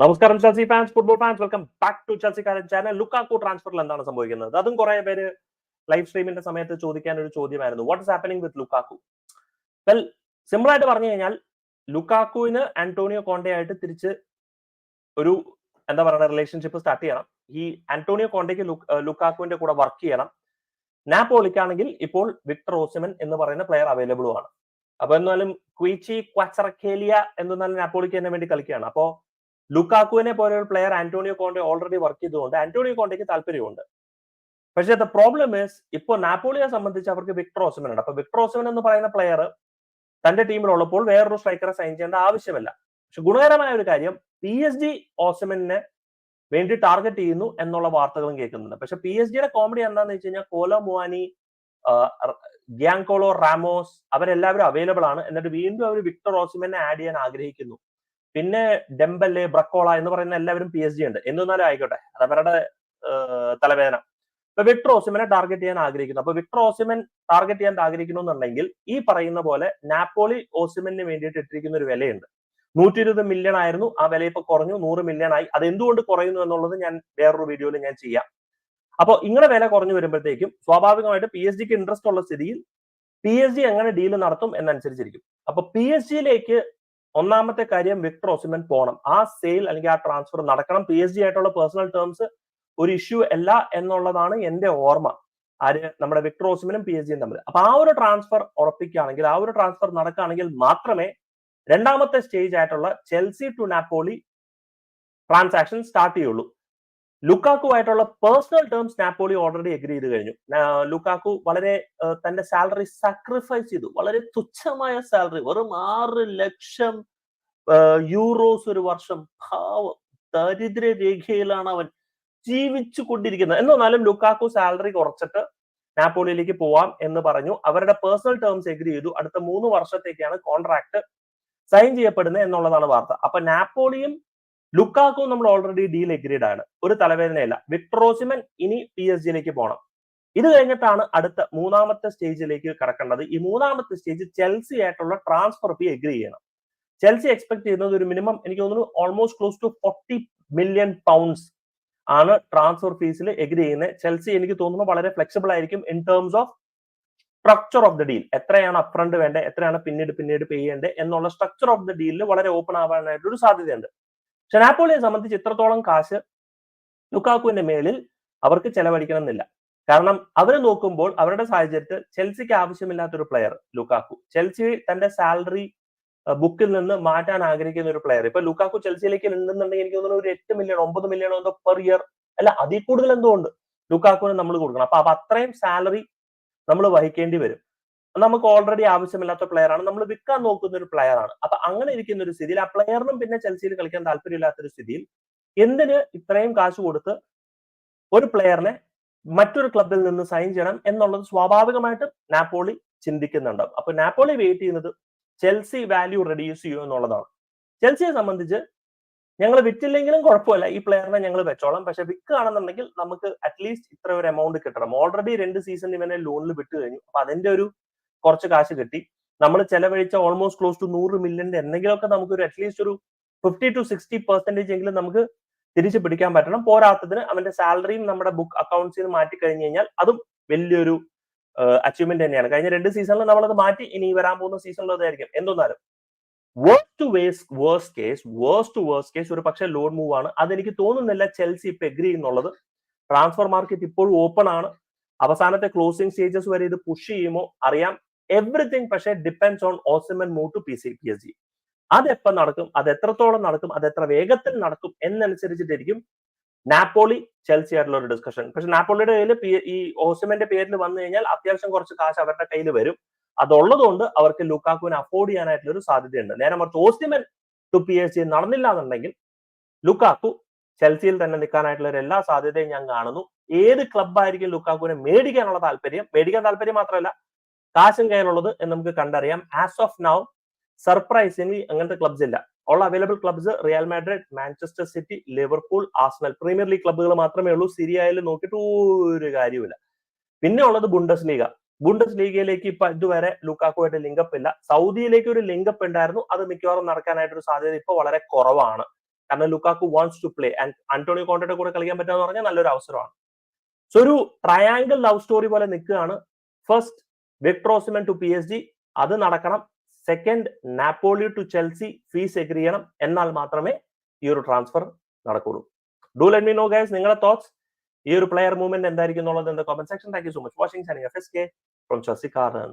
നമസ്കാരം Chelsea fans football fans welcome back to ചെൽസിക്കാരൻ channel Lukaku ട്രാൻസ്ഫറിൽ എന്താണ് സംഭവിക്കുന്നത്? അതും കുറെ പേര് ലൈവ് സ്ട്രീമിന്റെ സമയത്ത് ചോദിക്കാൻ ഒരു ചോദ്യമായിരുന്നു. What is happening with Lukaku well simple ആയിട്ട് പറഞ്ഞു കഴിഞ്ഞാൽ ലുക്കാക്കുവിന് ആന്റോണിയോ കോണ്ടെ ആയിട്ട് തിരിച്ച് ഒരു എന്താ പറയുക റിലേഷൻഷിപ്പ് സ്റ്റാർട്ട് ചെയ്യണം. ഈ ആന്റോണിയോ കോണ്ടയ്ക്ക് ലുക്കാക്കുവിന്റെ കൂടെ വർക്ക് ചെയ്യണം. നാപ്പോളിക്കാണെങ്കിൽ ഇപ്പോൾ വിക്ടർ ഓസിമൻ എന്ന് പറയുന്ന പ്ലെയർ അവൈലബിളും ആണ്. അപ്പൊ എന്നാലും ക്വീച്ചി ക്വാച്ചറക്കേലിയ എന്നാലും നാപ്പോളിക്ക് തന്നെ വേണ്ടി കളിക്കുകയാണ്. അപ്പോ ലുക്കാക്കുവിനെ പോലെ ഒരു player Antonio Conte already work ചെയ്തുകൊണ്ട് ആന്റോണിയോ കോണ്ടയ്ക്ക് താല്പര്യമുണ്ട്. പക്ഷേ ദ പ്രോബ്ലം ഇസ് ഇപ്പോൾ നാപ്പോളിയെ സംബന്ധിച്ച് അവർക്ക് വിക്ടർ ഓസമൻ ഉണ്ട്. അപ്പൊ വിക്ടർ ഓസമൻ എന്ന് പറയുന്ന പ്ലെയർ തന്റെ ടീമിലുള്ളപ്പോൾ വേറൊരു സ്ട്രൈക്കറെ സൈൻ ചെയ്യേണ്ട ആവശ്യമില്ല. പക്ഷെ ഗുണകരമായ ഒരു കാര്യം പി എസ് ജി ഓസമനെ വേണ്ടി ടാർഗറ്റ് ചെയ്യുന്നു എന്നുള്ള വാർത്തകളും കേൾക്കുന്നുണ്ട്. പക്ഷെ പി എസ് ജിയുടെ കോമഡി എന്താണെന്ന് വെച്ച് കഴിഞ്ഞാൽ കോലോ മുവാനി ഗ്യാങ്കോളോ റാമോസ് അവരെല്ലാവരും അവൈലബിൾ ആണ്. എന്നിട്ട് വീണ്ടും അവർ വിക്ടർ ഓസിമനെ ആഡ് ചെയ്യാൻ ആഗ്രഹിക്കുന്നു. പിന്നെ ഡെമ്പല്ലെ ബ്രക്കോള എന്ന് പറയുന്ന എല്ലാവരും പി എസ് ജി ഉണ്ട്. എന്തെന്നാലും ആയിക്കോട്ടെ. അത് അവരുടെ തലവേദന. ഇപ്പൊ ഓസിമനെ ടാർഗറ്റ് ചെയ്യാൻ ആഗ്രഹിക്കുന്നു. അപ്പൊ വിക്ടർ ഓസിമൻ ടാർഗറ്റ് ചെയ്യാൻ ആഗ്രഹിക്കുന്നു എന്നുണ്ടെങ്കിൽ ഈ പറയുന്ന പോലെ നാപ്പോളി ഓസിമന് വേണ്ടിയിട്ട് ഇട്ടിരിക്കുന്ന ഒരു വിലയുണ്ട്. നൂറ്റി ഇരുപത് മില്യൺ ആയിരുന്നു. ആ വില ഇപ്പൊ കുറഞ്ഞു. നൂറ് മില്യൺ ആയി. അത് എന്തുകൊണ്ട് കുറയുന്നു എന്നുള്ളത് ഞാൻ വേറൊരു വീഡിയോയിൽ ഞാൻ ചെയ്യാം. അപ്പോൾ ഇങ്ങനെ വില കുറഞ്ഞു വരുമ്പോഴത്തേക്കും സ്വാഭാവികമായിട്ട് പി എസ് ജിക്ക് ഇൻട്രസ്റ്റ് ഉള്ള സ്ഥിതിയിൽ പി എസ് ജി എങ്ങനെ ഡീൽ നടത്തും എന്നനുസരിച്ചിരിക്കും. അപ്പൊ പി എസ് ജിയിലേക്ക് ഒന്നാമത്തെ കാര്യം വിക്ടർ ഒസിമൻ പോകണം ആ സെയിൽ അല്ലെങ്കിൽ ആ ട്രാൻസ്ഫർ നടക്കണം. പി എസ് ജി ആയിട്ടുള്ള പേഴ്സണൽ ടേംസ് ഒരു ഇഷ്യൂ അല്ല എന്നുള്ളതാണ് എന്റെ ഓർമ്മ. ആര്? നമ്മുടെ വിക്ടർ ഓസിമനും പി എസ് ജിയും തമ്മിൽ. അപ്പൊ ആ ഒരു ട്രാൻസ്ഫർ ഉറപ്പിക്കുകയാണെങ്കിൽ ആ ഒരു ട്രാൻസ്ഫർ നടക്കുകയാണെങ്കിൽ മാത്രമേ രണ്ടാമത്തെ സ്റ്റേജ് ആയിട്ടുള്ള Chelsea to Napoli transaction start ചെയ്യുള്ളൂ. ലുക്കാക്കു ആയിട്ടുള്ള personal terms Napoli already agree ചെയ്ത് കഴിഞ്ഞു. ലുക്കാക്കു വളരെ തന്റെ സാലറി സാക്രിഫൈസ് ചെയ്തു. വളരെ തുച്ഛമായ സാലറി വെറും ആറ് ലക്ഷം യൂറോസ് ഒരു വർഷം. ഭാവം ദരിദ്ര രേഖയിലാണ് അവൻ ജീവിച്ചു കൊണ്ടിരിക്കുന്നത്. എന്നാലും ലുക്കാക്കു സാലറി കുറച്ചിട്ട് നാപ്പോളിയിലേക്ക് പോവാം എന്ന് പറഞ്ഞു. അവരുടെ പേഴ്സണൽ ടേംസ് എഗ്രി ചെയ്തു. അടുത്ത മൂന്ന് വർഷത്തേക്കാണ് കോൺട്രാക്ട് സൈൻ ചെയ്യപ്പെടുന്നത് എന്നുള്ളതാണ് വാർത്ത. അപ്പൊ നാപ്പോളിയും ലുക്കാക്കും നമ്മൾ ഓൾറെഡി ഡീൽ എഗ്രീഡ് ആണ്. ഒരു തലവേദനയല്ല. വിക്ട്രോസിമൻ ഇനി പി എസ് ജിയിലേക്ക് പോകണം ഇത് കഴിഞ്ഞിട്ടാണ് അടുത്ത മൂന്നാമത്തെ സ്റ്റേജിലേക്ക് കടക്കേണ്ടത്. ഈ മൂന്നാമത്തെ സ്റ്റേജ് ചെൽസി ആയിട്ടുള്ള ട്രാൻസ്ഫർ ഫീ എഗ്രി ചെയ്യണം. ചെൽസി എക്സ്പെക്ട് ചെയ്യുന്നത് ഒരു മിനിമം എനിക്ക് തോന്നുന്നു almost close to forty million pounds ആണ് ട്രാൻസ്ഫർ ഫീസിൽ എഗ്രി ചെയ്യുന്നത്. ചെൽസി എനിക്ക് തോന്നുന്നു വളരെ ഫ്ലെക്സിബിൾ ആയിരിക്കും in terms of structure of the deal എത്രയാണ് അപ്രണ്ട് വേണ്ടത്? എത്രയാണ് പിന്നീട് പിന്നീട് പേ ചെയ്യേണ്ടത്? എന്നുള്ള സ്ട്രക്ചർ ഓഫ് ദ ഡീലിൽ വളരെ ഓപ്പൺ ആവാനായിട്ട് ഒരു സാധ്യതയുണ്ട്. പക്ഷെ നാപ്പോളിയെ സംബന്ധിച്ച് ഇത്രത്തോളം കാശ് ലുക്കാക്കുവിന്റെ മേലിൽ അവർക്ക് ചെലവഴിക്കണം എന്നില്ല കാരണം അവർ നോക്കുമ്പോൾ അവരുടെ സാഹചര്യത്തിൽ ചെൽസിക്ക് ആവശ്യമില്ലാത്തൊരു പ്ലെയർ ലുക്കാക്കു. ചെൽസി തന്റെ സാലറി ബുക്കിൽ നിന്ന് മാറ്റാൻ ആഗ്രഹിക്കുന്ന ഒരു പ്ലെയർ ഇപ്പൊ ലുക്കാക്കു ചെൽസിയിലേക്ക് ഉണ്ടെന്നുണ്ടെങ്കിൽ എനിക്ക് തോന്നുന്നു ഒരു എട്ട് മില്യൺ ഒമ്പത് മില്യൺ എന്തോ പെർ ഇയർ അല്ല അതിൽ കൂടുതൽ എന്തോ ഉണ്ട്? ലുക്കാക്കുവിന് നമ്മൾ കൊടുക്കണം. അപ്പൊ അത്രയും സാലറി നമ്മൾ വഹിക്കേണ്ടി വരും. നമുക്ക് ഓൾറെഡി ആവശ്യമില്ലാത്ത പ്ലെയർ ആണ്. നമ്മൾ വിൽക്കാൻ നോക്കുന്ന ഒരു പ്ലെയർ ആണ്. അപ്പൊ അങ്ങനെ ഇരിക്കുന്ന ഒരു സ്ഥിതിയിൽ ആ പ്ലെയറിനും പിന്നെ ചെൽസിയിൽ കളിക്കാൻ താല്പര്യമില്ലാത്ത ഒരു സ്ഥിതിയിൽ എന്തിന് ഇത്രയും കാശ് കൊടുത്ത് ഒരു പ്ലെയറിനെ മറ്റൊരു ക്ലബിൽ നിന്ന് സൈൻ ചെയ്യണം എന്നുള്ളത് സ്വാഭാവികമായിട്ട് നാപ്പോളി ചിന്തിക്കുന്നുണ്ട്. അപ്പൊ നാപ്പോളി വെയിറ്റ് ചെയ്യുന്നത് ചെൽസി വാല്യൂ റെഡ്യൂസ് ചെയ്യൂ എന്നുള്ളതാണ്. ചെൽസിയെ സംബന്ധിച്ച് ഞങ്ങൾ വിറ്റില്ലെങ്കിലും കുഴപ്പമില്ല. ഈ പ്ലെയറിനെ ഞങ്ങൾ വെച്ചോളാം. പക്ഷെ വിൽക്കുകയാണെന്നുണ്ടെങ്കിൽ നമുക്ക് അറ്റ്ലീസ്റ്റ് ഇത്ര ഒരു എമൗണ്ട് കിട്ടണം. ഓൾറെഡി രണ്ട് സീസൺ ഇവനെ ലോണിൽ വിട്ടു കഴിഞ്ഞു അപ്പൊ അതിന്റെ ഒരു കുറച്ച് കാശ് കിട്ടി. നമ്മൾ ചെലവഴിച്ച ഓൾമോസ്റ്റ് ക്ലോസ് ടു നൂറ് മില്യന്റെ എന്തെങ്കിലുമൊക്കെ നമുക്ക് ഒരു അറ്റ്ലീസ്റ്റ് ഒരു ഫിഫ്റ്റി ടു സിക്സ്റ്റി പെർസെന്റേജ് എങ്കിലും നമുക്ക് തിരിച്ചു പിടിക്കാൻ പറ്റണം. പോരാത്തതിന് അവന്റെ സാലറിയും നമ്മുടെ ബുക്ക് അക്കൗണ്ട്സിൽ നിന്ന് മാറ്റി കഴിഞ്ഞു കഴിഞ്ഞാൽ അതും വലിയൊരു അച്ചീവ്മെന്റ് തന്നെയാണ്. കഴിഞ്ഞ രണ്ട് സീസണിൽ നമ്മളത് മാറ്റി ഇനി വരാൻ പോകുന്ന സീസണിൽ അതായിരിക്കും. എന്തൊന്നാലും worst to worst case worst to worst case ഒരു പക്ഷേ ലോഡ് മൂവ് ആണ്. അതെനിക്ക് തോന്നുന്നില്ല ചെൽസി ഇപ്പൊ എഗ്രി എന്നുള്ളത് ട്രാൻസ്ഫർ മാർക്കറ്റ് ഇപ്പോഴും ഓപ്പൺ ആണ്. അവസാനത്തെ ക്ലോസിംഗ് സ്റ്റേജസ് വരെ ഇത് പുഷ് ചെയ്യുമോ? അറിയാം. എവറിത്തിങ് പക്ഷേ depends on Osimhen move to P C P S G അത് എപ്പോൾ നടക്കും? അത് എത്രത്തോളം നടക്കും? അത് എത്ര വേഗത്തിൽ നടക്കും? എന്നനുസരിച്ചിട്ടായിരിക്കും നാപ്പോളി ചെൽസി ആയിട്ടുള്ള ഒരു ഡിസ്കഷൻ പക്ഷെ നാപ്പോളിയുടെ കയ്യിൽ ഈ ഓസിമന്റെ പേരിൽ വന്നു കഴിഞ്ഞാൽ അത്യാവശ്യം കുറച്ച് കാശ് അവരുടെ കയ്യിൽ വരും. അതുള്ളതുകൊണ്ട് അവർക്ക് ലുക്കാക്കുവിനെ അഫോർഡ് ചെയ്യാനായിട്ടുള്ള ഒരു സാധ്യതയുണ്ട്. നേരെ മറിച്ച് Osimhen to P S G നടന്നില്ല എന്നുണ്ടെങ്കിൽ ലുക്കാക്കു ചെൽസിയിൽ തന്നെ നിൽക്കാനായിട്ടുള്ള എല്ലാ സാധ്യതയും ഞാൻ കാണുന്നു. ഏത് ക്ലബ്ബായിരിക്കും ലുക്കാക്കുവിനെ മേടിക്കാനുള്ള താല്പര്യം? മേടിക്കാൻ താല്പര്യം മാത്രമല്ല കാശും കയ്യിലുള്ളത് എന്ന് നമുക്ക് കണ്ടറിയാം. ആസ് ഓഫ് നൗ സർപ്രൈസിംഗ്ലി അങ്ങനത്തെ ക്ലബ്സ് ഇല്ല. ഉള്ള available clubs Real Madrid Manchester City Liverpool Arsenal Premier League ക്ലബ്ബുകൾ മാത്രമേ ഉള്ളൂ. സിരിയയിൽ നോക്കിയിട്ട് ഒരു കാര്യമില്ല പിന്നെ ഉള്ളത് ബുണ്ടസ് ലീഗ ബുണ്ടസ് ലീഗയിലേക്ക് ഇപ്പൊ ഇതുവരെ ലുക്കാക്കുമായിട്ട് ലിങ്കപ്പ് ഇല്ല. സൗദിയിലേക്ക് ഒരു ലിങ്കപ്പ് ഉണ്ടായിരുന്നു. അത് മിക്കവാറും നടക്കാനായിട്ട് ഒരു സാധ്യത ഇപ്പൊ വളരെ കുറവാണ്. കാരണം Lukaku wants to play and Antonio കോണ്ടയുടെ കൂടെ കളിക്കാൻ പറ്റുക എന്ന് പറഞ്ഞാൽ നല്ലൊരു അവസരമാണ്. സോ ഒരു ട്രയാങ്കിൾ ലവ് സ്റ്റോറി പോലെ നിൽക്കുകയാണ്. First Victor Osimhen to P S G അത് നടക്കണം. Second Napoli to Chelsea fees agree ചെയ്യണം എന്നാൽ മാത്രമേ ഈ ഒരു ട്രാൻസ്ഫർ നടക്കുള്ളൂ. Do let me know guys നിങ്ങളുടെ തോട്ട്സ് ഈ ഒരു പ്ലെയർ മൂവ്മെന്റ് എന്തായിരിക്കും എന്നുള്ളത് comment section thank you so much washing സാനിങ് എഫ് എസ് കെ ഫ്രോം ചസിക്കാരൻ